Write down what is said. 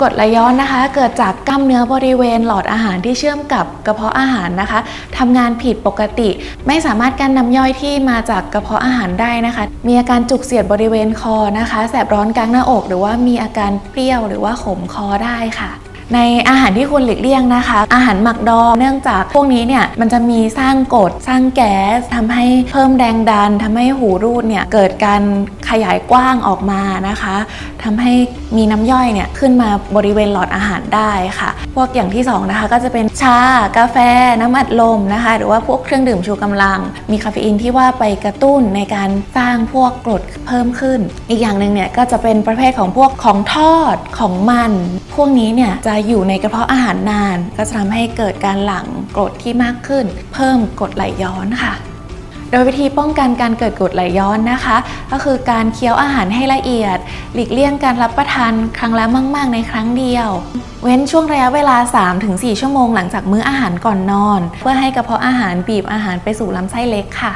กรดไหลย้อนนะคะ เกิดจากกล้ามเนื้อบริเวณหลอดอาหารที่เชื่อมกับกระเพาะอาหารนะคะทำงานผิดปกติ ไม่สามารถกั้นน้ำย่อยที่มาจากกระเพาะอาหารได้นะคะ มีอาการจุกเสียดบริเวณคอนะคะ แสบร้อนกลางหน้าอก หรือว่ามีอาการเปรี้ยวหรือว่าขมคอได้ค่ะ ในอาหารที่ควรหลีกเลี่ยงนะคะ อาหารหมักดองเนื่องจากพวกนี้เนี่ยมันจะมีสร้างกรดสร้างแก๊สทำให้เพิ่มแรงดันทำให้หูรูดเนี่ยเกิดการขยายกว้างออกมานะคะทำให้มีน้ำย่อยเนี่ยขึ้นมาบริเวณหลอดอาหารได้ค่ะ พวกอย่างที่สองนะคะก็จะเป็นชากาแฟน้ำอัดลมนะคะ หรือว่าพวกเครื่องดื่มชูกำลัง มีคาเฟอีนที่ว่าไปกระตุ้นในการสร้างพวกกรดเพิ่มขึ้น อีกอย่างหนึ่งเนี่ยก็จะเป็นประเภทของพวกของทอดของมัน พวกนี้เนี่ยจะอยู่ในกระเพาะอาหารนาน ก็จะทำให้เกิดการหลั่งกรดที่มากขึ้น เพิ่มกรดไหลย้อนค่ะ โดยวิธีป้องกันการเกิดกรดไหลย้อนนะคะ ก็คือการเคี้ยวอาหารให้ละเอียด หลีกเลี่ยงการรับประทานครั้งละมากๆ ในครั้งเดียว เว้นช่วงระยะเวลา 3-4 ชั่วโมงหลังจากมื้ออาหารก่อนนอน เพื่อให้กระเพาะอาหารบีบอาหารไปสู่ลำไส้เล็กค่ะ